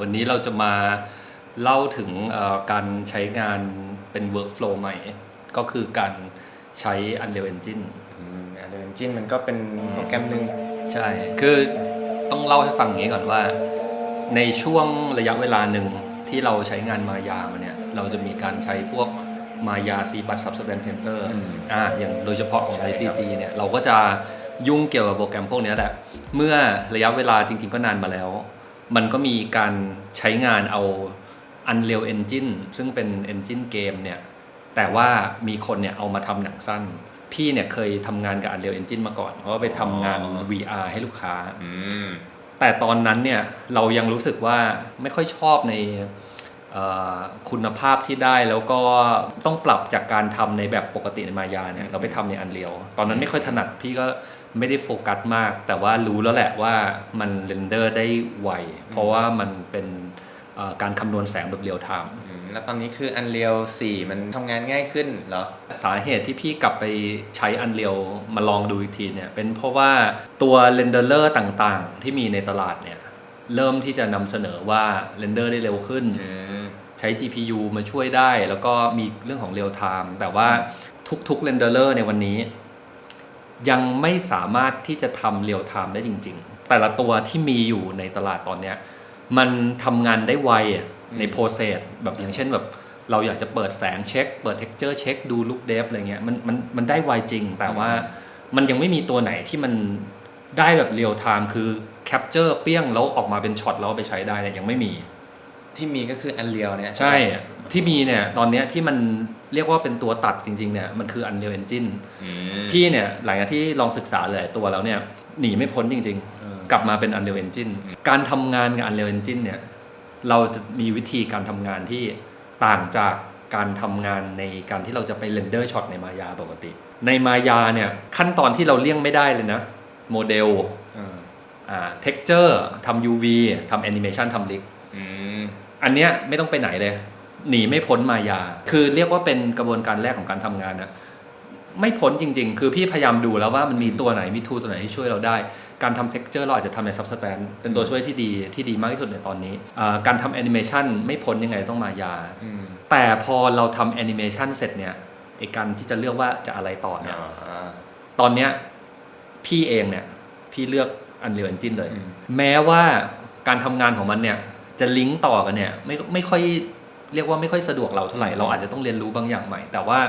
วันนี้เราจะมาเล่าถึงเอ่อการใช้งานเป็น workflow ใหม่ ก็คือการใช้ Unreal Engine อืม Unreal Engine มันก็เป็นโปรแกรมหนึ่งใช่ คือต้องเล่าให้ฟังอย่างนี้ก่อนว่า ในช่วงระยะเวลาหนึ่งที่เราใช้งานมายามาเนี่ย เราจะมีการใช้พวกมายา C b u t Substance Painter อ่าอย่างโดยเฉพาะของ ICG เนี่ยเราก็จะยุ่งเกี่ยวกับโปรแกรมพวกเนี้ยแหละ เมื่อระยะเวลาจริง ๆ ก็นานมาแล้ว มันก็มีการใช้งานเอา Unreal Engine ซึ่งเป็น Engine เกมเนี่ย แต่ว่ามีคนเนี่ยเอามาทำหนังสั้น พี่เนี่ยเคยทำงานกับ Unreal Engine มาก่อน เพราะว่าไปทำงาน VR ให้ลูกค้าอืมแต่ตอนนั้นเนี่ยเรายังรู้สึกว่าไม่ค่อยชอบในเอ่อคุณภาพที่ได้แล้วก็ต้องปรับจากการทำในแบบปกติในมายาเนี่ยเราไปทำในอันเรียว ตอนนั้นไม่ค่อยถนัดพี่ก็ ไม่ได้โฟกัสมาก แต่ว่ารู้แล้วแหละว่ามันเรนเดอร์ได้ไว เพราะว่ามันเป็นเอ่อการคำนวณแสงแบบเรียลไทม์อืมแล้วตอนนี้คือ Unreal 4 มันทำงานง่ายขึ้นเหรอ สาเหตุที่พี่กลับไปใช้ Unreal มาลองดูอีกทีเนี่ย เป็นเพราะว่าตัวเรนเดอร์ต่างๆ ที่มีในตลาดเนี่ย เริ่มที่จะนำเสนอว่าเรนเดอร์ได้เร็วขึ้นอืมใช้ GPU มาช่วยได้ แล้วก็มีเรื่องของ real time แต่ว่าทุกๆ renderer ในวันนี้ ยังไม่สามารถที่จะทำ real time ได้จริง ๆ แต่ละตัวที่มีอยู่ในตลาดตอนเนี้ยมันทำงานได้ไวอะใน process แบบอย่างเช่นแบบเราอยากจะเปิดแสงเช็ค เปิด texture เช็คดู look depth อะไรเงี้ยมันมันมันได้ไวจริง แต่ว่ามันยังไม่มีตัวไหนที่มันได้แบบ real time คือ capture เปี้ยงแล้วออกมาเป็นช็อตแล้วเอาไปใช้ได้เนี่ยยังไม่มี ที่มีก็คือ Unreal เนี่ย ใช่ที่มีเนี่ยตอนเนี้ยที่มัน เรียกว่าเป็นตัวตัดจริงๆเนี่ยมันคือ Unreal Engine อืมพี่เนี่ยหลังจากที่ลองศึกษาหลายตัวแล้วเนี่ยหนีไม่พ้นจริงเออๆกลับมาเป็น Unreal Engine การทำงานกับ Unreal Engine เนี่ยเราจะมีวิธีการทำงานที่ต่างจากการทำงานในการที่เราจะไปเรนเดอร์ช็อตในมายาปกติ ในมายาเนี่ยขั้นตอนที่เราเลี่ยงไม่ได้เลยนะโมเดลเอออ่า texture ทำ UV ทำ animation ทำ rig อืมอันเนี้ยไม่ต้องไปไหนเลย หนีไม่พ้นมายา คือเรียกว่าเป็นกระบวนการแรกของการทำงานนะไม่พ้นจริง ๆ คือพี่พยายามดูแล้วว่ามันมีตัวไหนมีทูตัวไหนที่ช่วยเราได้ การทำ texture เราอาจจะทำใน substance เป็นตัวช่วยที่ดีที่ดีมากที่สุดในตอนนี้อ่าการทำ animation ไม่พ้นยังไงต้องมายาอืมแต่พอเราทำ animation เสร็จเนี่ยไอการที่จะเลือกว่าจะอะไรต่อเนี่ยอ่าตอนเนี้ยพี่เองเนี่ยพี่เลือก Unreal Engine เลยอืมแม้ว่าการทำงานของมันเนี่ยจะลิงก์ต่อกันเนี่ยไม่ไม่ค่อย เรียกว่าไม่ค่อยสะดวกเราเท่าไหร่เราอาจจะต้องเรียนรู้บางอย่างใหม่ แต่ว่า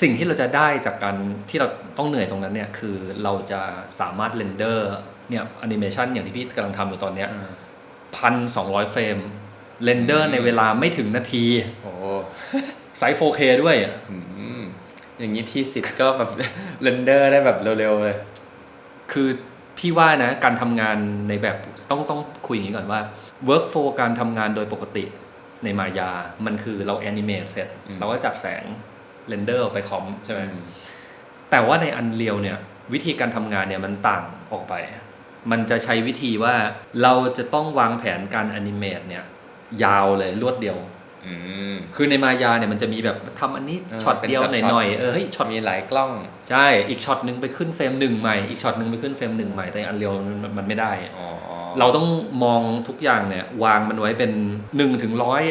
สิ่งที่เราจะได้จากการที่เราต้องเหนื่อยตรงนั้นเนี่ยคือเราจะสามารถเรนเดอร์เนี่ยแอนิเมชันอย่างที่พี่กำลังทำอยู่ตอนเนี้ยพันสองร้อยเฟรมเรนเดอร์ในเวลาไม่ถึงนาทีโอ้ไซส์ 4K ด้วยอย่างนี้ที่สิบก็แบบเรนเดอร์ได้แบบเร็วๆเลย คือพี่ว่านะ การทำงานในแบบต้องต้องคุยอย่างนี้ก่อนว่า workflow การทำงานโดยปกติ ในมายา มันคือเราแอนิเม e เสร็จอืมเราก็จัดแสงเรนเดอร์ไปคอมใช่ไหมอืมแต่ว่าใน Unreal เนี่ย วิธีการทำงานเนี่ยมันต่างออกไป มันจะใช้วิธีว่าเราจะต้องวางแผนการแอนิเม e เนี่ย ยาวเลยรวดเดียวอืม คือในมายาเนี่ยมันจะมีแบบทำอันนี้เออช็อตเป็นเดียวช็อตหน่อยๆเออเฮ้ยช็อตมีหลายกล้องใช่อีกช็อตหนึ่งไปขึ้นเฟรมหนึ่งใหม่อีกช็อตหนึ่งไปขึ้นเฟรมหนึ่งใหม่แต่อันเรียวมันมันไม่ได้อ๋อเราต้องมองทุกอย่างเนี่ยวางมันไว้เป็น1ถึงร้อย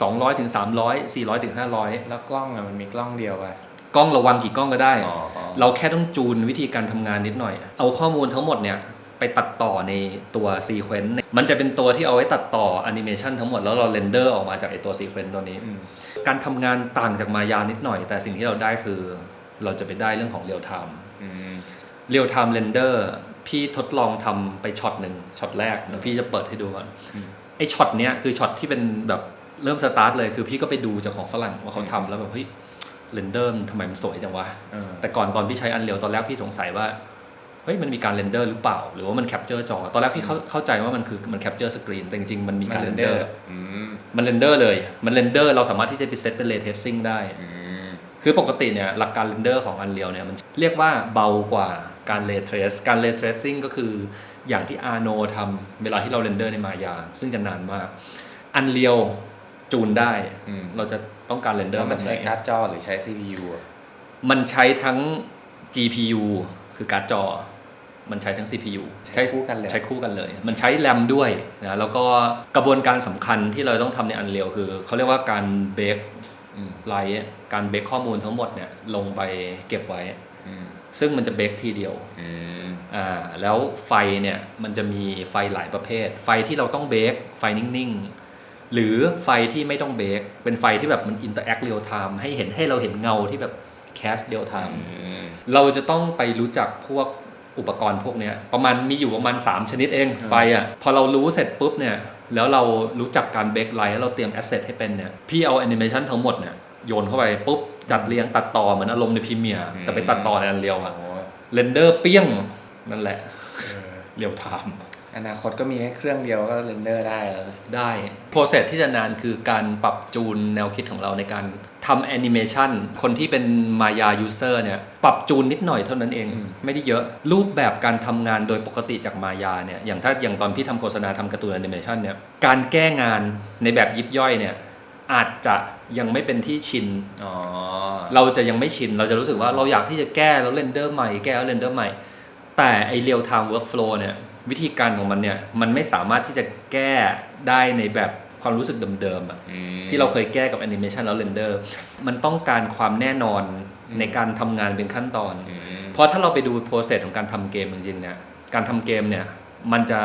สองร้อยถึงสามร้อยสี่ร้อยถึงห้าร้อยแล้วกล้องอะมันมีกล้องเดียวไปกล้องเราวางกี่กล้องก็ได้อ๋ออ๋อเราแค่ต้องจูนวิธีการทำงานนิดหน่อย เอาข้อมูลทั้งหมดเนี่ย ไปตัดต่อในตัวซีเควนต์มันจะเป็นตัวที่เอาไว้ตัดต่อแอนิเมชันทั้งหมดแล้วเราเรนเดอร์ออกมาจากไอตัวซีเควนต์ตัวนี้อืมการทำงานต่างจากมายานิดหน่อย แต่สิ่งที่เราได้คือเราจะไปได้เรื่องของเรียลไทม์อืมเรียลไทม์เรนเดอร์พี่ทดลองทำไปช็อตหนึ่งช็อตแรกเดี๋ยวพี่จะเปิดให้ดูก่อนอืมไอช็อตเนี้ยคือช็อตที่เป็นแบบเริ่มสตาร์ทเลยคือพี่ก็ไปดูจากของฝรั่งว่าเขาทำแล้วแบบเฮ้ยเรนเดอร์ทำไมมันสวยจังวะเออแต่ก่อนตอนพี่ใช้อันเรียวตอนแรกพี่สงสัยว่าเฮ้ยมันมีการเรนเดอร์หรือเปล่า หรือว่ามันแคปเจอร์จอ ตอนแรกพี่เข้าเข้าใจว่ามันคือมันแคปเจอร์สกรีนแต่จริงๆมันมีการเรนเดอร์อืมมันเรนเดอร์เลย มันเรนเดอร์เราสามารถที่จะไปเซตเป็นเรทเทสซิ่งได้อืมคือปกติเนี่ยหลักการเรนเดอร์ของ Unreal เนี่ยมันเรียกว่าเบากว่าการเ y เทรสการเ y เทรสซิ่งก็คืออย่างที่ Arno ทำเวลาที่เราเรนเดอร์ในมายา ซึ่งจะนานมาก Unreal จูนได้อืมเราจะต้องการเรนเดอแล้ร์วมันใช้การ์ดจอหรือใช้ CPU อะมันใช้ทั้ง GPU คือการ์ดจอ มันใช้ทั้ง CPU ใช้คู่กันเลยใช้คู่กันเลย มันใช้แรมด้วยนะแล้วก็กระบวนการสำคัญที่เราต้องทำใน Unreal คือเขาเรียกว่าการเบรกอืมไลท์การเบรกข้อมูลทั้งหมดเนี่ยลงไปเก็บไว้อืมซึ่งมันจะเบรกทีเดียวอืมอ่าแล้วไฟเนี่ยมันจะมีไฟหลายประเภท ไฟที่เราต้องเบรกไฟนิ่งๆ หรือไฟที่ไม่ต้องเบรกเป็นไฟที่แบบมันอินเตอร์แอคเรียลไทม์ให้เห็นให้เราเห็นเงาที่แบบแคสเรียลไทม์เราจะต้องไปรู้จักพวก อุปกรณ์พวกเนี้ยประมาณมีอยู่ประมาณ 3 ชนิดเองไฟอะพอเรารู้เสร็จปุ๊บเนี่ยแล้วเรารู้จักการเบรกไลท์แล้วเราเตรียมแอสเซทให้เป็นเนี่ยพี่เอาแอนิเมชันทั้งหมดเนี่ยโยนเข้าไปปุ๊บจัดเรียงตัดต่อเหมือนอารมณ์ในพรีเมียร์อืมแต่ไปตัดต่อในอันเรียวอะโอ้เรนเดอร์เปี้ยงนั่นแหละเรียวไทม์ อนาคตก็มีแค่เครื่องเดียวก็เรนเดอร์ได้แล้วได้โปรเซสที่จะนานคือการปรับจูนแนวคิดของเราในการทำแอนิเมชันคนที่เป็นมายายูเซอร์เนี่ย ปรับจูนนิดหน่อยเท่านั้นเองอืมไม่ได้เยอะรูปแบบการทำงานโดยปกติจากมายาเนี่ย อย่างถ้าอย่างตอนพี่ทำโฆษณาทำการ์ตูนแอนิเมชันเนี่ย การแก้งานในแบบยิบย่อยเนี่ย อาจจะยังไม่เป็นที่ชิน อ๋อ เราจะยังไม่ชิน เราจะรู้สึกว่าเราอยากที่จะแก้แล้วเรนเดอร์ใหม่แก้แล้วเรนเดอร์ใหม่ แต่ไอเรียลไทม์เวิร์กโฟลเนี่ย วิธีการของมันเนี่ย มันไม่สามารถที่จะแก้ได้ในแบบความรู้สึกเดิมๆอะอืมที่เราเคยแก้กับแอนิเมชันแล้วเรนเดอร์มันต้องการความแน่นอนในการทำงานเป็นขั้นตอนอืมเพราะถ้าเราไปดูโปรเซสของการทำเกมจริงๆเนี่ยการทำเกมเนี่ยมันจะ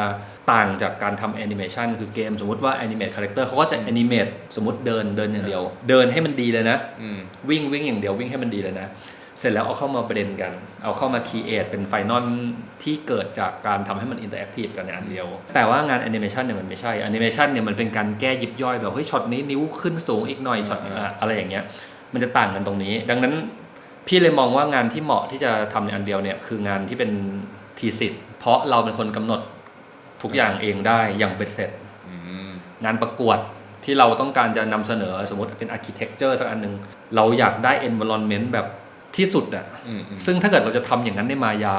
ต่างจากการทำแอนิเมชันคือเกมสมมติว่าแอนิเมตคาแรคเตอร์เขาก็จะแอนิเมตสมมติเดินเดินอย่างเดียว เดินให้มันดีเลยนะอืมวิ่งวิ่งอย่างเดียววิ่งให้มันดีเลยนะ เสร็จแล้วเอาเข้ามาเบรนกัน เอาเข้ามาคีเอทเป็นไฟนอลที่เกิดจากการทำให้มันอินเตอร์แอคทีฟกันในอันเดียว แต่ว่างานแอนิเมชันเนี่ยมันไม่ใช่แอนิเมชันเนี่ยมันเป็นการแก้ยิบย่อยแบบเฮ้ยช็อตนี้นิ้วขึ้นสูงอีกหน่อยช็อตอะอะไรอย่างเงี้ย มันจะต่างกันตรงนี้ ดังนั้นพี่เลยมองว่างานที่เหมาะที่จะทำในอันเดียวเนี่ยคืองานที่เป็นทีสิทธ์เพราะเราเป็นคนกำหนดทุกอย่างเองได้อย่างเป็นเสร็จอืมงานประกวดที่เราต้องการจะนำเสนอสมมติเป็นอาร์เคเต็กเจอร์สักอันหนึ่งเราอยากได้ environment แบบ ที่สุดอะอืมอืมซึ่งถ้าเกิดเราจะทำอย่างนั้นในมายา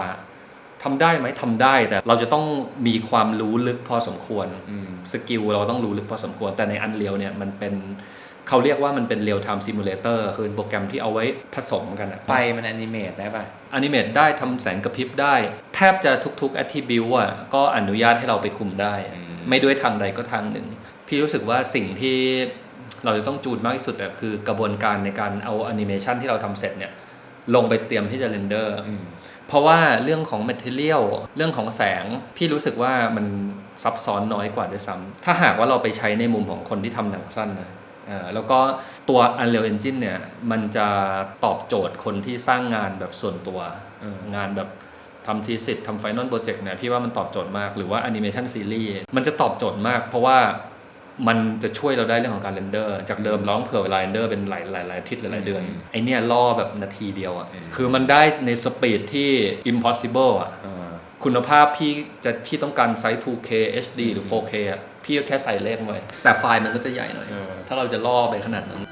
ทำได้ไหมทำได้แต่เราจะต้องมีความรู้ลึกพอสมควรอืมสกิลเราต้องรู้ลึกพอสมควร แต่ในอันเรียวเนี่ยมันเป็นเขาเรียกว่ามันเป็น real time simulator คือเป็นโปรแกรมที่เอาไว้ผสมกันอะไฟมันแอนิเมตได้ป่ะอนิเมตได้ทำแสงกระพริบได้ แทบจะทุกๆ attribute อะก็อนุญาตให้เราไปคุมได้อืมไม่ด้วยทางใดก็ทางหนึ่ง พี่รู้สึกว่าสิ่งที่เราจะต้องจูนมากที่สุดอะคือกระบวนการในการเอาแอนิเมชันที่เราทำเสร็จเนี่ย ลงไปเตรียมที่จะเรนเดอร์อืมเพราะว่าเรื่องของ Material เรื่องของแสง พี่รู้สึกว่ามันซับซ้อนน้อยกว่าด้วยซ้ำถ้าหากว่าเราไปใช้ในมุมของคนที่ทำหนังสั้นนะอ่าแล้วก็ตัว Unreal Engine เนี่ย มันจะตอบโจทย์คนที่สร้างงานแบบส่วนตัวเอองานแบบทำทีสิทธ์ทำไฟนอลโปรเจกต์เนี่ย พี่ว่ามันตอบโจทย์มาก หรือว่าแอนิเมชันซีรีส์มันจะตอบโจทย์มาก เพราะว่า มันจะช่วยเราได้เรื่องของการเรนเดอร์ จากเดิมร้องเผื่อเวลาเรนเดอร์เป็นหลายหลายหลายอาทิตย์หลายๆเดือนอืมไอเนี่ยล่อแบบนาทีเดียวอะ่ะอืมคือมันได้ในสปีดที่ impossible อะเออคุณภาพพี่จะพี่ต้องการไซส์ 2K HD หรือ 4K อะพี่ก็แค่ใส่เลขไว้แต่ไฟล์มันก็จะใหญ่หน่อยเออถ้าเราจะล่อไปขนาดนั้น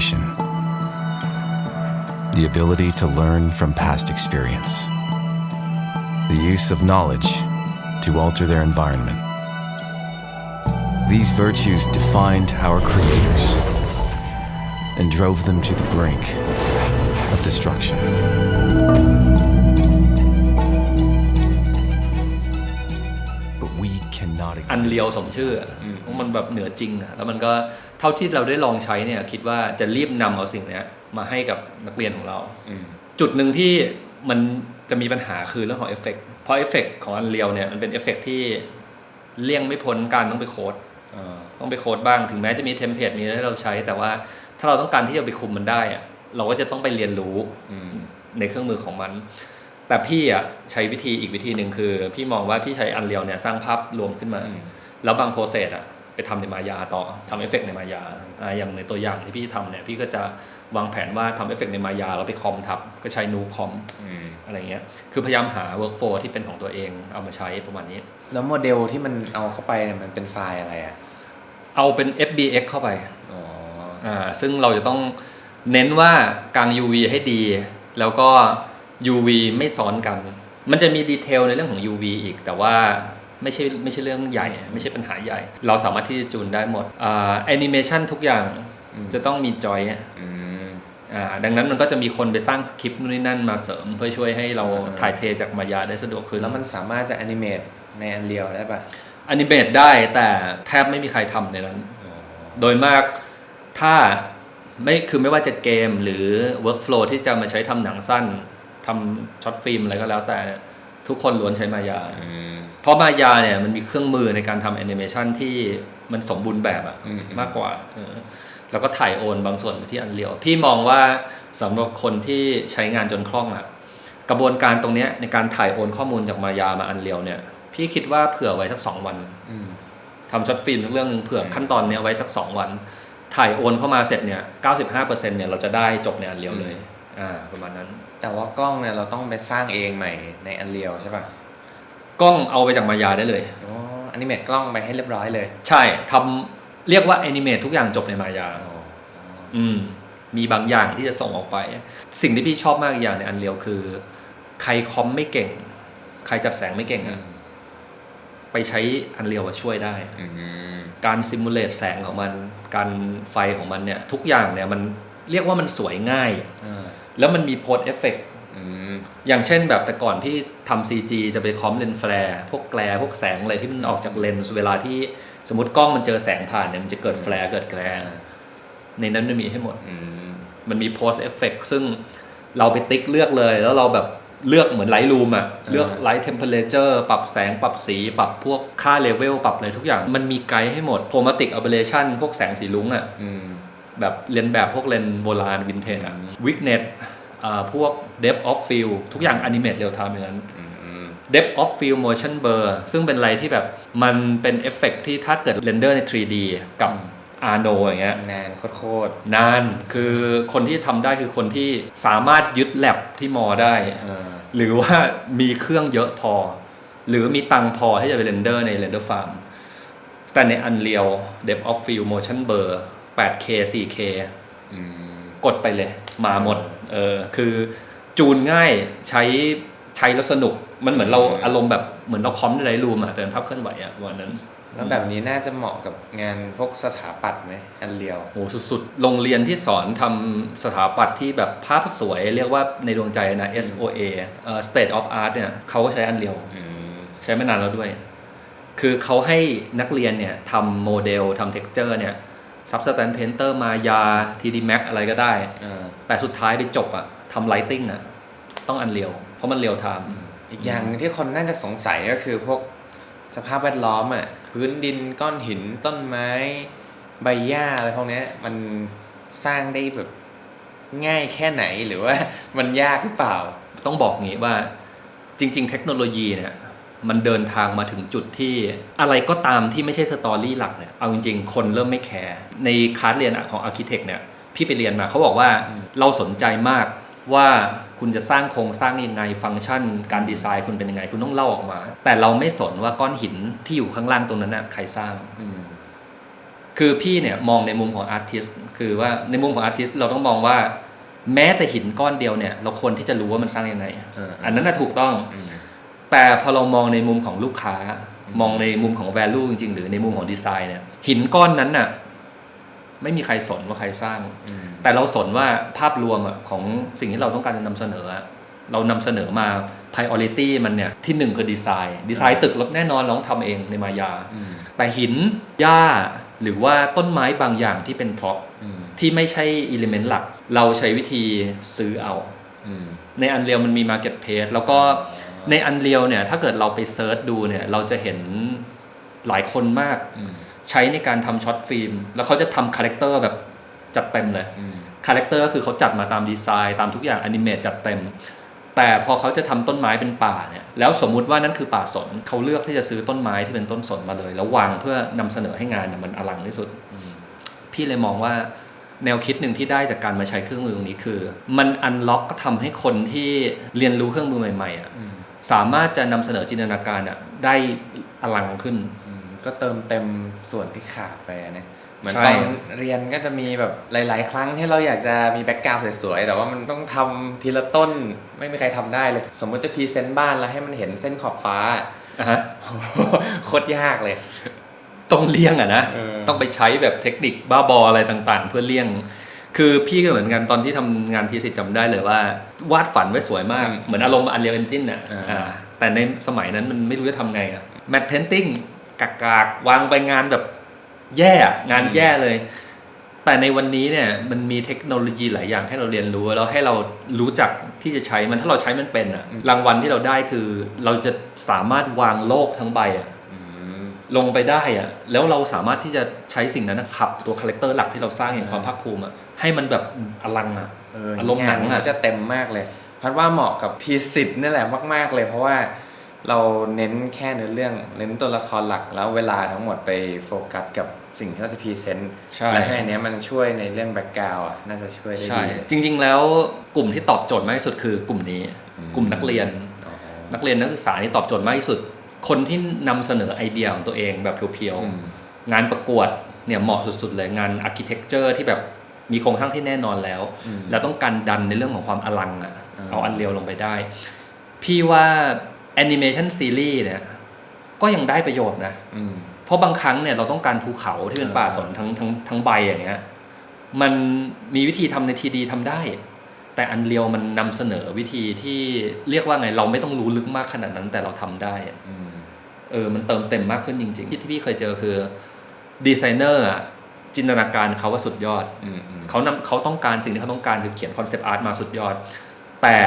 Adaptation. The ability to learn from past experience. The use of knowledge to alter their environment. These virtues defined our creators and drove them to the brink of destruction. But we cannot อัน exist เรียวสมชื่ออะเพราะมันแบบเหนือจริงอะแล้วมันก็ เท่าที่เราได้ลองใช้เนี่ยคิดว่าจะรีบนำเอาสิ่งเนี้ยมาให้กับนักเรียนของเรา อืม จุดหนึ่งที่มันจะมีปัญหาคือเรื่องของเอฟเฟกต์เพราะเอฟเฟกต์ของอันเรียวเนี่ยมันเป็นเอฟเฟกต์ที่เลี่ยงไม่พ้นการต้องไปโค้ด เออต้องไปโค้ดบ้างถึงแม้จะมีเทมเพลตมีอะไรให้เราใช้ แต่ว่าถ้าเราต้องการที่จะไปคุมมันได้อะเราก็จะต้องไปเรียนรู้อืม ในเครื่องมือของมัน แต่พี่อะใช้วิธีอีกวิธีหนึ่งคือ พี่มองว่าพี่ใช้อันเรียวเนี่ยสร้างภาพรวมขึ้นมา อืม แล้วบางโปรเซสอะ ไปทำในมายาต่อทำเอฟเฟกต์ในมายาอ่าอย่างในตัวอย่างที่พี่ทำเนี่ยพี่ก็จะวางแผนว่าทำเอฟเฟกต์ในมายาแล้วไปคอมทับก็ใช้นูคอมอืมอะไรเงี้ยคือพยายามหา workflow ที่เป็นของตัวเองเอามาใช้ประมาณนี้ แล้วโมเดลที่มันเอาเข้าไปเนี่ยมันเป็นไฟล์อะไรอะเอาเป็น FBX เข้าไปอ๋ออ่าซึ่งเราจะต้องเน้นว่ากาง UV ให้ดี แล้วก็ UV ไม่ซ้อนกัน มันจะมีดีเทลในเรื่องของ UV อีกแต่ว่า ไม่ใช่ไม่ใช่เรื่องใหญ่ ไม่ใช่ปัญหาใหญ่ เราสามารถที่จะจูนได้หมดแอนิเมชันทุกอย่างจะต้องมีจอยอืมอ่าดังนั้นมันก็จะมีคนไปสร้างสคริปต์นู่นนี่นั่นมาเสริม เพื่อช่วยให้เราถ่ายเทจากมายาได้สะดวกขึ้น แล้วมันสามารถจะแอนิเมตในอันเรียวได้ปะอนิเมตได้แต่แทบไม่มีใครทำในนั้น โดยมากถ้าไม่คือไม่ว่าจะเกมหรือ workflow ที่จะมาใช้ทำหนังสั้นทำช็อตฟิล์มอะไรก็แล้วแต่เนี่ยทุกคนล้วนใช้มายาอืม เพราะมายาเนี่ยมันมีเครื่องมือในการทำแอนิเมชันที่มันสมบูรณ์แบบอะอืมมากกว่าเออแล้วก็ถ่ายโอนบางส่วนไปที่อันเรียวพี่มองว่าสำหรับคนที่ใช้งานจนคล่องอะกระบวนการตรงเนี้ยในการถ่ายโอนข้อมูลจากมายามาอันเรียวเนี่ย พี่คิดว่าเผื่อไว้สักสองวันอืมทำช็อตฟิล์มสักเรื่องหนึ่งเผื่อขั้นตอนเนี้ยไว้สัก2วัน ถ่ายโอนเข้ามาเสร็จเนี่ย95%เนี่ยเราจะได้จบในอันเรียวเลย อ่าประมาณนั้น แต่ว่ากล้องเนี่ยเราต้องไปสร้างเองใหม่ในอันเรียวใช่ปะ กล้องเอาไปจากมายาได้เลย อ๋ออนิเมตกล้องไปให้เรียบร้อยเลยใช่ทำเรียกว่าแอนิเมตทุกอย่างจบในมายาอืมมีบางอย่างที่จะส่งออกไป สิ่งที่พี่ชอบมากอีกอย่างในอันเรียวคือ ใครคอมไม่เก่ง ใครจัดแสงไม่เก่งอะไปใช้อันเรียวช่วยได้ อืมการซิมูเลตแสงของมัน การไฟของมันเนี่ย ทุกอย่างเนี่ยมันเรียกว่ามันสวยง่าย อ่าแล้วมันมีโพสเอฟเฟกอืม อย่างเช่นแบบแต่ก่อนพี่ทำ CG จะไปคอมเลนส์แฟร์พวกแกลพวกแสงอะไรที่มันออกจากเลนส์เวลาที่สมมติกล้องมันเจอแสงผ่านเนี่ยมันจะเกิดแฟร์เกิดแกลในนั้นมันมีให้หมดอืมมันมีโพสเอฟเฟกซึ่งเราไปติ๊กเลือกเลย แล้วเราแบบเลือกเหมือนไลท์รูมอะเลือกไลท์เทมเพลเจอร์ปรับแสงปรับสี ปรับพวกค่าเลเวลปรับอะไรทุกอย่าง มันมีไกด์ให้หมดโ h ร o มติก a อเบเลชันพวกแสงสีลุ้งอะอืมแบบเรียนแบบพวกเลนส์โบราณวินเทจอะวิกเน็ต พวก depth of field ทุกอย่างอนิเมตเรียลไทม์อย่างนั้นอืม depth of field motion blur ซึ่งเป็นอะไรที่แบบมันเป็นเอฟเฟกที่ถ้าเกิดเรนเดอร์ใน 3D กับ Arno อย่างเงี้ยนานโคตรนานคือคนที่ทำได้คือคนที่สามารถยึดแลบที่มอได้ๆเออหรือว่ามีเครื่องเยอะพอ หรือมีตังค์พอที่จะไปเรนเดอร์ใน Render Farm แต่ใน Unreal Depth of Field Motion Blur 8K 4K อืม กดไปเลย มาหมดเออคือจูนง่ายใช้ใช้แล้วสนุกมันเหมือนเราอืมอารมณ์แบบเหมือนเราคอมในไรรูมอะแต่เป็นภาพเคลื่อนไหวอะวันนั้นแล้วแบบนี้น่าจะเหมาะกับงานพวกสถาปัตย์ไหมอันเรียวโหสุดๆ โรงเรียนที่สอนทำสถาปัตย์ที่แบบภาพสวยเรียกว่าในดวงใจนะ SOA เอ่อ State of Art เนี่ยเขาก็ใช้อันเรียวอืมใช้ไม่นานแล้วด้วย คือเขาให้นักเรียนเนี่ยทำโมเดลทำ texture เนี่ย Substance Painter มายา 3D Max อะไรก็ได้เออแต่สุดท้ายไปจบอะทำ Lighting อะต้องอันเรียว เพราะมันเรียวไทม์อีกอย่างหนึ่งที่คนน่าจะสงสัยก็คือพวกสภาพแวดล้อมอะพื้นดินก้อนหินต้นไม้ ใบหญ้าอะไรพวกเนี้ยมันสร้างได้แบบง่ายแค่ไหนหรือว่ามันยากหรือเปล่า ต้องบอกงี้ว่าจริง ๆ เทคโนโลยีเนี่ย มันเดินทางมาถึงจุดที่อะไรก็ตามที่ไม่ใช่สตอรี่หลักเนี่ยเอาจริงๆ คนเริ่มไม่แคร์ในคลาสเรียนของ Architect เนี่ยพี่ไปเรียนมาเขาบอกว่าเราสนใจมากว่าคุณจะสร้างโครงสร้างยังไงฟังก์ชัน การดีไซน์คุณเป็นยังไง คุณต้องเล่าออกมา แต่เราไม่สนว่าก้อนหินที่อยู่ข้างล่างตรงนั้นน่ะใครสร้างอืมคือพี่เนี่ยมองในมุมของอาร์ติสคือว่าในมุมของอาร์ติสเราต้องมองว่า แม้แต่หินก้อนเดียวเนี่ย เราควรที่จะรู้ว่ามันสร้างยังไงเอออัอันนั้นน่ะถูกต้องอืม แต่พอเรามองในมุมของลูกค้า มองในมุมของ value จริงๆ หรือในมุมของดีไซน์เนี่ยหินก้อนนั้นน่ะไม่มีใครสนว่าใครสร้างอืมแต่เราสนว่าภาพรวมอะของสิ่งที่เราต้องการจะนำเสนออะเรานำเสนอมา priority มันเนี่ยที่หนึ่งคือดีไซน์ ดีไซน์ตึกรถแน่นอนเราต้องทำเองในมายาอืมแต่หินหญ้าหรือว่าต้นไม้บางอย่างที่เป็นพร็อพอืมที่ไม่ใช่อิเลเมนต์หลัก เราใช้วิธีซื้อเอาอืมในอันเรียวมันมี Marketplace แล้วก็ ในอันเรียวเนี่ยถ้าเกิดเราไปเซิร์ชดูเนี่ยเราจะเห็นหลายคนมากอืมใช้ในการทำช็อตฟิล์ม แล้วเขาจะทำคาแรคเตอร์แบบจัดเต็มเลยอืมคาแรคเตอร์คือเขาจัดมาตามดีไซน์ตามทุกอย่างอนิเมตจัดเต็ม แต่พอเขาจะทำต้นไม้เป็นป่าเนี่ยแล้วสมมุติว่านั่นคือป่าสนเขาเลือกที่จะซื้อต้นไม้ที่เป็นต้นสนมาเลย แล้ววางเพื่อนำเสนอให้งานเนี่ยมันอลังที่สุด พี่เลยมองว่าแนวคิดหนึ่งที่ได้จากการมาใช้เครื่องมือตรงนี้คือ มันอันล็อกก็ทำให้คนที่เรียนรู้เครื่องมือใหม่ๆอะอืม สามารถจะนำเสนอจินตนาการอะได้อลังขึ้นอืมก็เติมเต็มส่วนที่ขาดไปอะนะเหมือนใช่ตอนเรียนก็จะมีแบบหลาย ๆ ครั้งที่เราอยากจะมีแบ็กกราวด์สวยๆ แต่ว่ามันต้องทำทีละต้นไม่มีใครทำได้เลย สมมติจะพรีเซนต์บ้านแล้วให้มันเห็นเส้นขอบฟ้าอะฮะโคตรยากเลย ต้องเลี่ยงอะนะเออต้องไปใช้แบบเทคนิคบ้าบออะไรต่าง ๆ เพื่อเลี่ยง คือพี่ก็เหมือนกันตอนที่ทำงานทีสิทธ์จำได้เลยว่า วาดฝันไว้สวยมาก เหมือนอารมณ์ Unreal Engine อะอ่าอ่าแต่ในสมัยนั้นมันไม่รู้จะทำไงอะแมทเพนติ้งกากๆวางไปงานแบบแย่อะงานแย่เลย แต่ในวันนี้เนี่ยมันมีเทคโนโลยีหลายอย่างให้เราเรียนรู้แล้วให้เรารู้จักที่จะใช้มันถ้าเราใช้มันเป็นอะรางวัลที่เราได้คือเราจะสามารถวางโลกทั้งใบอะอืม ลงไปได้อะแล้วเราสามารถที่จะใช้สิ่งนั้นนะขับ ตัวคาแรคเตอร์หลักที่เราสร้างเห็นความภาคภูมิอะให้มันแบบอลังอะเอออารมณ์หนังงาอะก็จะเต็มมากเลยพัดว่าเหมาะกับทีสิทธ์นี่แหละมาก ๆ เลยเพราะว่าเราเน้นแค่ในเรื่องเน้นตัวละครหลักแล้วเวลาทั้งหมดไปโฟกัสกับสิ่งที่เราจะพรีเซนต์ใช่และให้อันเนี้ยมันช่วยในเรื่องแบ็กกราวอะน่าจะช่วยได้ใช่ดีเลยจริง ๆ แล้วกลุ่มที่ตอบโจทย์มากที่สุดคือกลุ่มนี้อืมกลุ่มนักเรียนอ๋อนักเรียนนักศึกษาที่ตอบโจทย์มากที่สุด คนที่นำเสนอไอเดียของตัวเองแบบเพียวอืมๆงานประกวดเนี่ยเหมาะสุดๆเลยงานอาร์เคเต็กเจอร์ที่แบบมีโครงสร้างที่แน่นอนแล้วอืมแล้วต้องการดันในเรื่องของความอลังอะอ่าเอาอันเรียวลงไปได้ พี่ว่าแอนิเมชันซีรีส์เนี่ยก็ยังได้ประโยชน์นะอืมเพราะบางครั้งเนี่ยเราต้องการภูเขาที่เป็นอ่าป่าสนทั้งทั้งทั้งใบอย่างเงี้ยมันมีวิธีทำในทีดีทำได้ แต่อันเรียวมันนำเสนอวิธีที่เรียกว่าไงเราไม่ต้องรู้ลึกมากขนาดนั้นแต่เราทำได้อะอืมเออมันเติมเต็มมากขึ้นจริง ๆ ที่ที่พี่เคยเจอคือดีไซเนอร์อะจินตนาการเขาว่าสุดยอดอืมอืมเขานำเขาต้องการสิ่งที่เขาต้องการคือเขียนคอนเซปต์อาร์ตมาสุดยอด แต่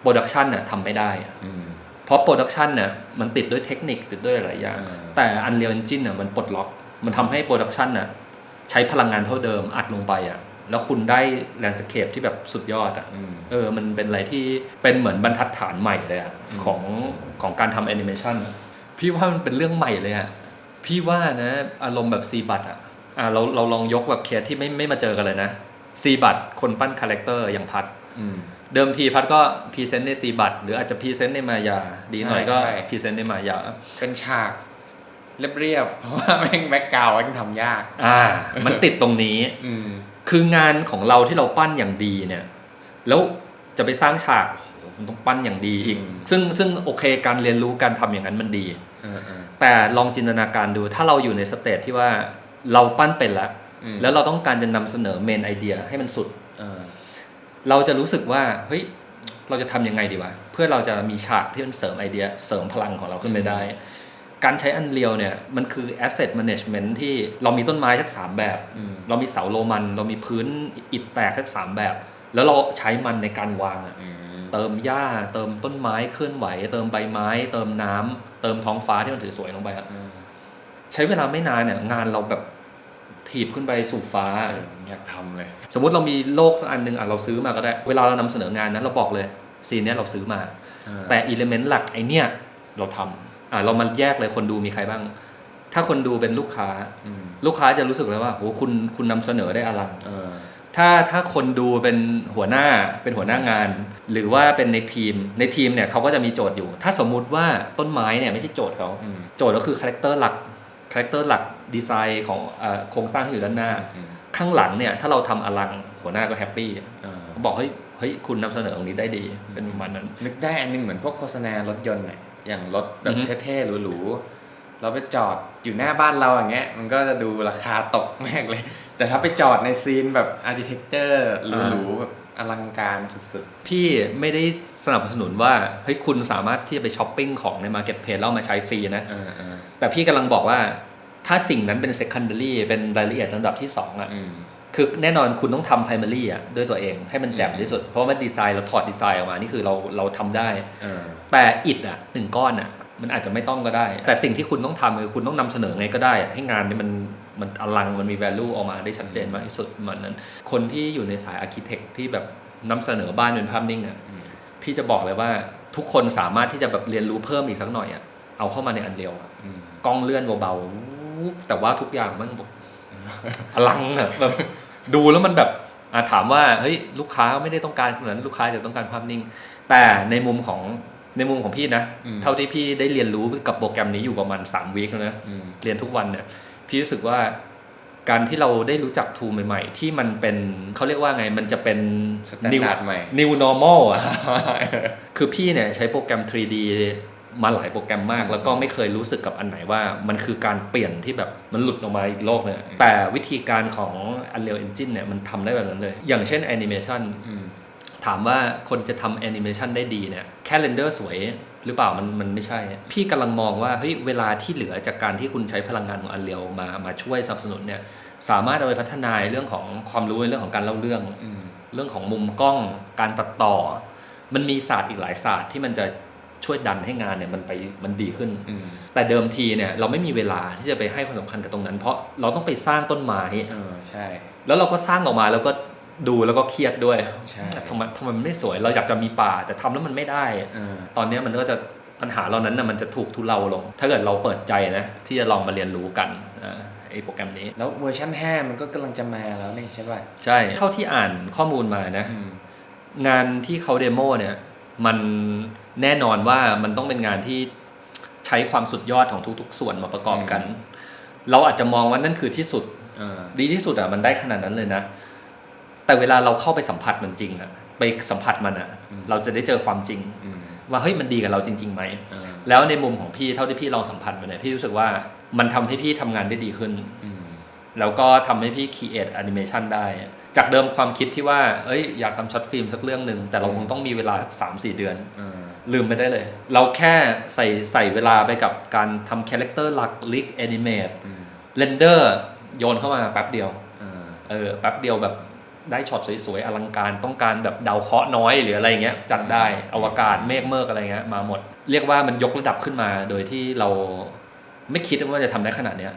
โปรดักชันน่ะทำไม่ได้อะอืมเพราะโปรดักชันน่ะมันติดด้วยเทคนิคติดด้วยหลายอย่างอ่าแต่ Unreal Engine น่ะมันปลดล็อก มันทำให้โปรดักชันน่ะใช้พลังงานเท่าเดิมอัดลงไปอะ แล้วคุณได้แลนด์สเคปที่แบบสุดยอดอะอืมเออมันเป็นอะไรที่เป็นเหมือนบรรทัดฐานใหม่เลยอะอืมของของการทำแอนิเมชันพี่ว่ามันเป็นเรื่องใหม่เลยอะพี่ว่านะอารมณ์แบบซีบัตอะอะเราเราลองยกแบบเคสที่ไม่ไม่มาเจอกันเลยนะซีบัตคนปั้นคาแรคเตอร์อย่างพัดอืมเดิมทีพัดก็พรีเซนต์ในซีบัตหรืออาจจะพรีเซนต์ในมายา ดีหน่อยก็ใช่พรีเซนต์ในมายาเป็นฉาก เรียบๆเพราะว่าแม่งแบ็กกราวด์มันทำยาก อ่า มันติดตรงนี้ อืม คืองานของเราที่เราปั้นอย่างดีเนี่ย แล้วจะไปสร้างฉากโอ้โหมันต้องปั้นอย่างดีอีก อืม ซึ่งซึ่งโอเคการเรียนรู้การทำอย่างนั้นมันดี เออเออ แต่ลองจินตนาการดูถ้าเราอยู่ในสเตจที่ว่าเราปั้นเป็นแล้ว อืม แล้วเราต้องการจะนำเสนอเมนไอเดียให้มันสุด เออเราจะรู้สึกว่าเฮ้ยเราจะทำยังไงดีวะเพื่อเราจะมีฉากที่มันเสริมไอเดีย เสริมพลังของเราขึ้นไปได้ การใช้อันเรียวเนี่ยมันคือ asset management ที่เรามีต้นไม้สักสามแบบอืมเรามีเสาโรมัน เรามีพื้นอิฐแตกสักสามแบบ แล้วเราใช้มันในการวางอะอืมเติมหญ้า เติมต้นไม้เคลื่อนไหว เติมใบไม้ เติมน้ำเติมท้องฟ้าที่มันถือสวยลงไปอะเออใช้เวลาไม่นานเนี่ยงานเราแบบถีบขึ้นไปสู่ฟ้าเอออยากทำเลย สมมติเรามีโลกสักอันหนึ่งอะเราซื้อมาก็ได้ เวลาเรานำเสนองานนั้นเราบอกเลยซีนเนี้ยเราซื้อมาเออแต่อิเลเมนต์หลักไอเนี้ยเราทำ อะเรามาแยกเลยคนดูมีใครบ้าง ถ้าคนดูเป็นลูกค้าอืมลูกค้าจะรู้สึกเลยว่าโหคุณคุณนำเสนอได้อลังเออถ้าถ้าคนดูเป็นหัวหน้าเป็นหัวหน้างาน หรือว่าเป็นในทีมในทีมเนี่ยเขาก็จะมีโจทย์อยู่ ถ้าสมมุติว่าต้นไม้เนี่ยไม่ใช่โจทย์เขาอืมโจทย์ก็คือคาแรคเตอร์หลักคาแรคเตอร์หลักดีไซน์ของเอ่อโครงสร้างที่อยู่ด้านหน้าอืมข้างหลังเนี่ยถ้าเราทำอลังหัวหน้าก็แฮปปี้เออเขาบอกเฮ้ยเฮ้ยคุณนำเสนอตรงนี้ได้ดีเป็นประมาณนั้น นึกได้อันนึงเหมือนพวกโฆษณารถยนต์น่ะ อย่างรถแบบอือฮึเท่ๆหรูๆเราไปจอดอยู่หน้าบ้านเราอย่างเงี้ย มันก็จะดูราคาตกมากเลย แต่ถ้าไปจอดในซีนแบบอาร์ติเทคเจอร์หรูๆแบบอลังการสุดพี่ไม่ได้สนับสนุนว่าเฮ้ยคุณสามารถที่จะไปช้อปปิ้งของในมาร์เก็ตเพล e แล้วเอามาใช้ฟรีนะๆเออเออแต่พี่กำลังบอกว่าถ้าสิ่งนั้นเป็น secondary เป็นรายละเอียดลำดับที่2อะอืม คือแน่นอนคุณต้องทำ primary อะด้วยตัวเองให้มันแจ่มที่สุด เพราะว่ามันดีไซน์เราถอดดีไซน์ออกมา นี่คือเราเราทำได้เออแต่อิฐอะหนึ่งก้อนอะมันอาจจะไม่ต้องก็ได้ แต่สิ่งที่คุณต้องทำคือคุณต้องนำเสนอไงก็ได้ ให้งานนี้มันมันอลังมันมี value ออกมาได้ชัดเจนมากที่สุดเหมือนนั้น คนที่อยู่ในสาย architect ที่แบบนำเสนอบ้านเป็นภาพนิ่งอะอืมพี่จะบอกเลยว่าทุกคนสามารถที่จะแบบเรียนรู้เพิ่มอีกสักหน่อยอะเอาเข้ามาในอันเดียวอะอืมกล้องเลื่อนเบาๆวูบแต่ว่าทุกอย่างมันแบบ อลังอะแบบดูแล้วมันแบบอะถามว่าเฮ้ยลูกค้าไม่ได้ต้องการขนาดนั้นลูกค้าจะต้องการภาพนิ่ง แต่ในมุมของในมุมของพี่นะอืมเท่าที่พี่ได้เรียนรู้กับโปรแกรมนี้อยู่ประมาณ3วีคแล้วนะอืมเรียนทุกวันเนี่ยพี่รู้สึกว่าการที่เราได้รู้จักทูใหม่ ๆ ที่มันเป็นเขาเรียกว่าไงมันจะเป็นสแตน new ดาร์ดใหม่ new normal อะคือพี่เนี่ยใช้โปรแกรม 3D มาหลายโปรแกรมมาก แล้วก็ไม่เคยรู้สึกกับอันไหนว่า มันคือการเปลี่ยนที่แบบมันหลุดออกมาอีกโลกเนี่ยแต่วิธีการของ Unreal Engine เนี่ยมันทำได้แบบนั้นเลย อย่างเช่นแอนิเมชันอืมถามว่าคนจะทำแอนิเมชันได้ดีเนี่ยแค่เรนเดอร์สวยหรือเปล่ามันมันไม่ใช่ พี่กำลังมองว่าเฮ้ยเวลาที่เหลือจากการที่คุณใช้พลังงานของ Unreal มามาช่วยสนับสนุนเนี่ยสามารถเอาไปพัฒนาในเรื่องของความรู้ในเรื่องของการเล่าเรื่องอืมเรื่องของมุมกล้องการตัดต่อ มันมีศาสตร์อีกหลายศาสตร์ที่มันจะ ช่วยดันให้งานเนี่ยมันไปมันดีขึ้นอืมแต่เดิมทีเนี่ยเราไม่มีเวลาที่จะไปให้ความสำคัญกับตรงนั้น เพราะเราต้องไปสร้างต้นไม้เออใช่ แล้วเราก็สร้างออกมาแล้วก็ดูแล้วก็เครียดด้วยใช่แต่ทำไมทำไมมันไม่สวย เราอยากจะมีป่าแต่ทำแล้วมันไม่ได้เออตอนเนี้ยมันก็จะปัญหาเรานั้นนะมันจะถูกทุเลาลง ถ้าเกิดเราเปิดใจนะที่จะลองมาเรียนรู้กันอ่าไอ้โปรแกรมนี้ แล้วเวอร์ชัน5 มันก็กำลังจะมาแล้วนี่ใช่ป่ะใช่เท่าที่อ่านข้อมูลมานะอืมงานที่เขาเดโมเนี่ยมัน แน่นอนว่ามันต้องเป็นงานที่ใช้ความสุดยอดของทุก ๆ ส่วนมาประกอบกัน เราอาจจะมองว่านั่นคือที่สุดเออดีที่สุดอะมันได้ขนาดนั้นเลยนะ แต่เวลาเราเข้าไปสัมผัสมันจริงอะไปสัมผัสมันอะ เราจะได้เจอความจริงอืมว่าเฮ้ยมันดีกับเราจริงๆไหมเออแล้วในมุมของพี่เท่าที่พี่ลองสัมผัสมาเนี่ยพี่รู้สึกว่ามันทำให้พี่ทำงานได้ดีขึ้นอืมแล้วก็ทำให้พี่ create animation ได้ จากเดิมความคิดที่ว่า เอ้ย อยากทำช็อตฟิล์มสักเรื่องหนึ่ง แต่เราคงต้องมีเวลาสามสี่เดือนเออลืมไปได้เลย เราแค่ใส่ใส่เวลาไปกับการทำคาแรคเตอร์หลักลิกแอนิเมตอืมเรนเดอร์โยนเข้ามาแป๊บเดียวเออเออแป๊บเดียวแบบได้ช็อตสวยๆ อลังการต้องการแบบดาวเคราะห์น้อยหรืออะไรเงี้ยจัดได้อวกาศเมฆเมฆอะไรเงี้ยมาหมด เรียกว่ามันยกระดับขึ้นมา โดยที่เราไม่คิดว่าจะทำได้ขนาดเนี้ย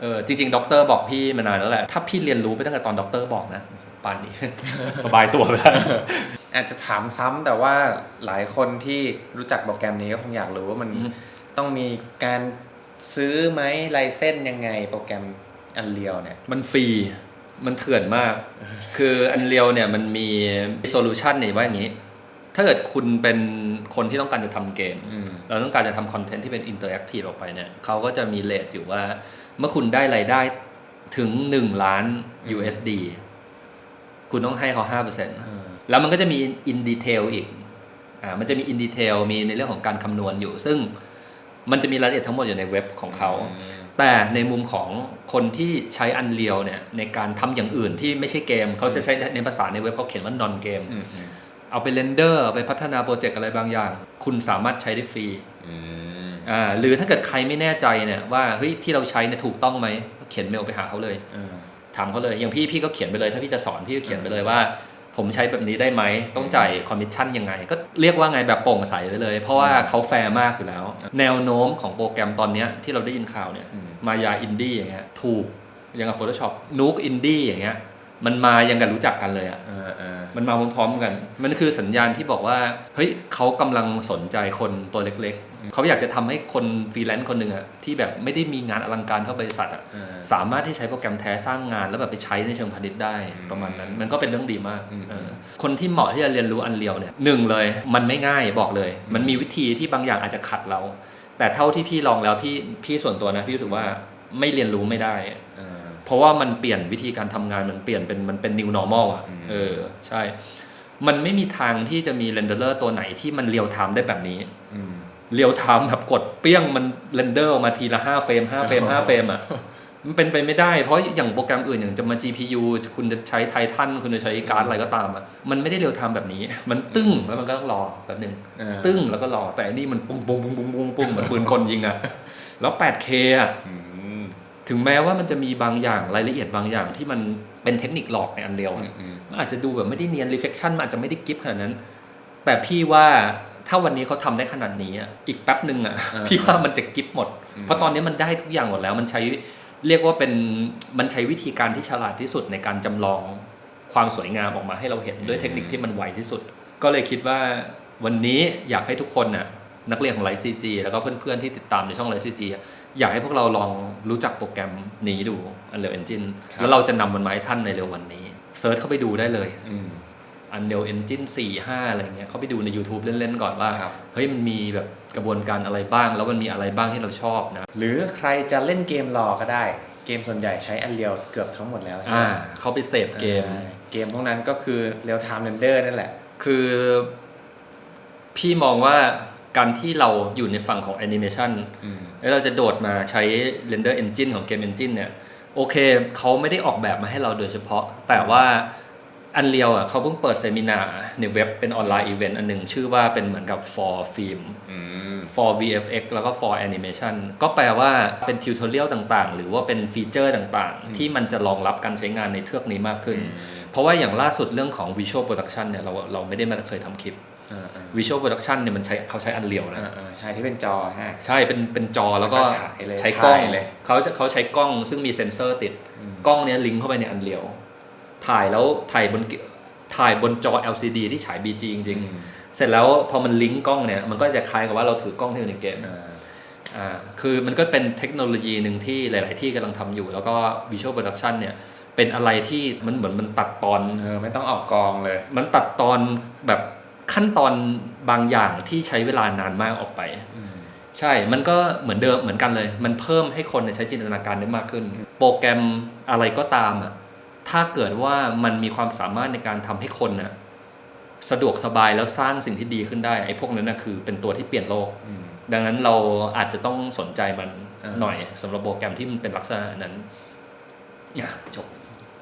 เออเออจริงๆด็อกเตอร์บอกพี่มานานแล้วแหละ ถ้าพี่เรียนรู้ไปตั้งแต่ตอนด็อกเตอร์บอกนะป่านนี้ สบายตัวไปแล้วอาจจะถามซ้ำแต่ว่าหลายคนที่รู้จักโปรแกรมนี้ก็คงอยากรู้ว่ามันอืมต้องมีการซื้อไหมไลเส้นยังไงโปรแกรมอันเรียวเนี่ย มันฟรีมันเถื่อนมาก คืออันเรียวเนี่ยมันมีโซลูชันนี่ว่าอย่างนี้ ถ้าเกิดคุณเป็นคนที่ต้องการจะทำเกมอืมเราต้องการจะทำคอนเทนต์ที่เป็นอินเตอร์แอคทีฟออกไปเนี่ยเขาก็จะมีเลทอยู่ว่า เมื่อคุณได้รายได้ถึง1ล้าน USD คุณต้องให้เขา5%เออแล้วมันก็จะมีอินดีเทลอีก อ่า มันจะมีอินดีเทลมีในเรื่องของการคำนวณอยู่ ซึ่งมันจะมีรายละเอียดทั้งหมดอยู่ในเว็บของเขา แต่ในมุมของคนที่ใช้ Unreal เนี่ยในการทำอย่างอื่นที่ไม่ใช่เกม เขาจะใช้ในภาษาในเว็บเขาเขียนว่า non game อืมอืมเอาไปเรนเดอร์เอาไปพัฒนาโปรเจกต์อะไรบางอย่าง คุณสามารถใช้ได้ฟรีอืมอ่า หรือถ้าเกิดใครไม่แน่ใจเนี่ยว่าเฮ้ยที่เราใช้เนี่ยถูกต้องไหมก็เขียนเมลไปหาเขาเลยเออถามเขาเลยอย่างพี่พี่ก็เขียนไปเลย ถ้าพี่จะสอนพี่ก็เขียนไปเลยว่า ผมใช้แบบนี้ได้ไหมต้องจ่ายคอมมิชชั่นยังไง ก็เรียกว่าไงแบบโปร่งใสไปเลย เพราะว่าเขาแฟร์มากอยู่แล้ว แนวโน้มของโปรแกรมตอนเนี้ยที่เราได้ยินข่าวเนี่ยอืมมายาอินดี้อย่างเงี้ยถูกอย่างกับ Photoshop นูกอินดี้อย่างเงี้ยมันมายังกันรู้จักกันเลยอะเออเออมันมาพร้อมๆกัน มันคือสัญญาณที่บอกว่า เฮ้ยเขากำลังสนใจคนตัวเล็กๆ เขาอยากจะทำให้คนฟรีแลนซ์คนหนึ่งอะที่แบบไม่ได้มีงานอลังการเข้าบริษัทอะเออสามารถที่ใช้โปรแกรมแท้สร้างงาน แล้วแบบไปใช้ในเชิงพาณิชย์ได้อืมประมาณนั้น มันก็เป็นเรื่องดีมากอืมเออคนที่เหมาะที่จะเรียนรู้อันเรียวเนี่ยหนึ่งเลยมันไม่ง่ายบอกเลย มันมีวิธีที่บางอย่างอาจจะขัดเรา แต่เท่าที่พี่ลองแล้วพี่พี่ส่วนตัวนะพี่รู้สึกว่าไม่เรียนรู้ไม่ได้เออเพราะว่ามันเปลี่ยนวิธีการทำงานมันเปลี่ยนเป็นมันเป็น new normal อะอืมเออใช่ มันไม่มีทางที่จะมีเรนเดอร์ตัวไหนที่มันเรียวไทม์ได้แบบนี้อืม เรียวไทม์แบบกดเปี้ยงมันเรนเดอร์ออกมาทีละ5เฟรม5เฟรม5เฟรมอะมันเป็นไปไม่ได้ เพราะอย่างโปรแกรมอื่นอย่างจะมา GPU คุณจะใช้ไททันคุณจะใช้การ์ดอะไรก็ตามอะมันไม่ได้เรียวไทม์แบบนี้ มันตึ้งแล้วมันก็ต้องรอแบบนึงเออตึ้งแล้วก็รอแต่อันนี่มันปุ้งปุ้งปุ้งปุ้งปุ้งปุ้งเหมือนปืนกลยิงอะแล้ว 8K อะอืมถึงแม้ว่ามันจะมีบางอย่างรายละเอียดบางอย่างที่มันเป็นเทคนิคหลอกในอันเดียวอืมอืมมันอาจจะดูแบบไม่ได้เนียน reflection มันอาจจะไม่ได้กิฟขนาดนั้น แต่พี่ว่าถ้าวันนี้เขาทำได้ขนาดนี้อะอีกแป๊บหนึ่งอะพี่ว่ามันจะกิฟหมด เพราะตอนนี้มันได้ทุกอย่างหมดแล้ว มันใช้เรียกว่าเป็นมันใช้วิธีการที่ฉลาดที่สุดในการจำลองความสวยงามออกมาให้เราเห็นด้วยเทคนิคที่มันไวที่สุด ก็เลยคิดว่าวันนี้อยากให้ทุกคนน่ะนักเรียนของไลซีจีแล้วก็เพื่อนๆที่ติดตามในช่องไลซีจีอยากให้พวกเราลองรู้จักโปรแกรมนี้ดู Unreal Engine ครับแล้วเราจะนำมันมาให้ท่านในเร็ววันนี้เซิร์ชเข้าไปดูได้เลยอืม Unreal Engine 4 5 อะไรเงี้ยเขาไปดูใน YouTube เล่น ๆ ก่อนว่าครับเฮ้ยมันมีแบบกระบวนการอะไรบ้าง แล้วมันมีอะไรบ้างที่เราชอบนะ หรือใครจะเล่นเกมรอก็ได้ เกมส่วนใหญ่ใช้ Unreal เกือบทั้งหมดแล้วใช่ไหมอ่าเขาไปเสพเกมอ่าเกมพวกนั้นก็คือ real time render นั่นแหละ คือพี่มองว่าการที่เราอยู่ในฝั่งของแอนิเมชันอืมแล้วเราจะโดดมาใช้ Render Engine ของเกม Engine เนี่ย โอเคเขาไม่ได้ออกแบบมาให้เราโดยเฉพาะ แต่ว่า อันเรียวอะเขาเพิ่งเปิดเซมินาร์ในเว็บเป็นออนไลน์อีเวนต์อันหนึ่งชื่อว่าเป็นเหมือนกับ for film อืม for VFX แล้วก็ for animation ก็แปลว่าเป็นทิวทอเรียลต่างๆ หรือว่าเป็นฟีเจอร์ต่างๆ ที่มันจะรองรับการใช้งานในเทือกนี้มากขึ้น เพราะว่าอย่างล่าสุดเรื่องของ visual production เนี่ยเราเราไม่ได้มาเคยทำคลิปอ่าอ่า visual production เนี่ยมันใช้เขาใช้อันเรียวนะอ่าอ่าใช่ที่เป็นจอฮะใช่เป็นเป็นจอแล้วก็แล้วก็ฉายเลยใช้กล้องถ่ายเลยเขาจะเขาใช้กล้องซึ่งมีเซ็นเซอร์ติด กล้องเนี้ยลิงก์เข้าไปในอันเรียว ถ่ายแล้วถ่ายบนถ่ายบนจอ LCD ที่ฉาย BG จริงอืมๆเสร็จแล้วพอมันลิงก์กล้องเนี่ย มันก็จะคล้ายกับว่าเราถือกล้องที่อยู่ในเกมอ่าอ่าคือมันก็เป็นเทคโนโลยีหนึ่งที่หลาย ๆ ที่กำลังทำอยู่ แล้วก็ Visual Production เนี่ยเป็นอะไรที่มันเหมือนมันตัดตอนเออไม่ต้องออกกองเลย มันตัดตอนแบบขั้นตอนบางอย่างที่ใช้เวลานานมากออกไปใช่ มันก็เหมือนเดิมเหมือนกันเลย มันเพิ่มให้คนเนี่ยใช้จินตนาการได้มากขึ้น โปรแกรมอะไรก็ตามอะ ถ้าเกิดว่ามันมีความสามารถในการทำให้คนน่ะสะดวกสบายแล้วสร้างสิ่งที่ดีขึ้นได้ไอ้พวกนั้นน่ะคือเป็นตัวที่เปลี่ยนโลกอืมดังนั้นเราอาจจะต้องสนใจมันอ่าหน่อยสำหรับโปรแกรมที่มันเป็นลักษณะนั้นเนี่ยจบ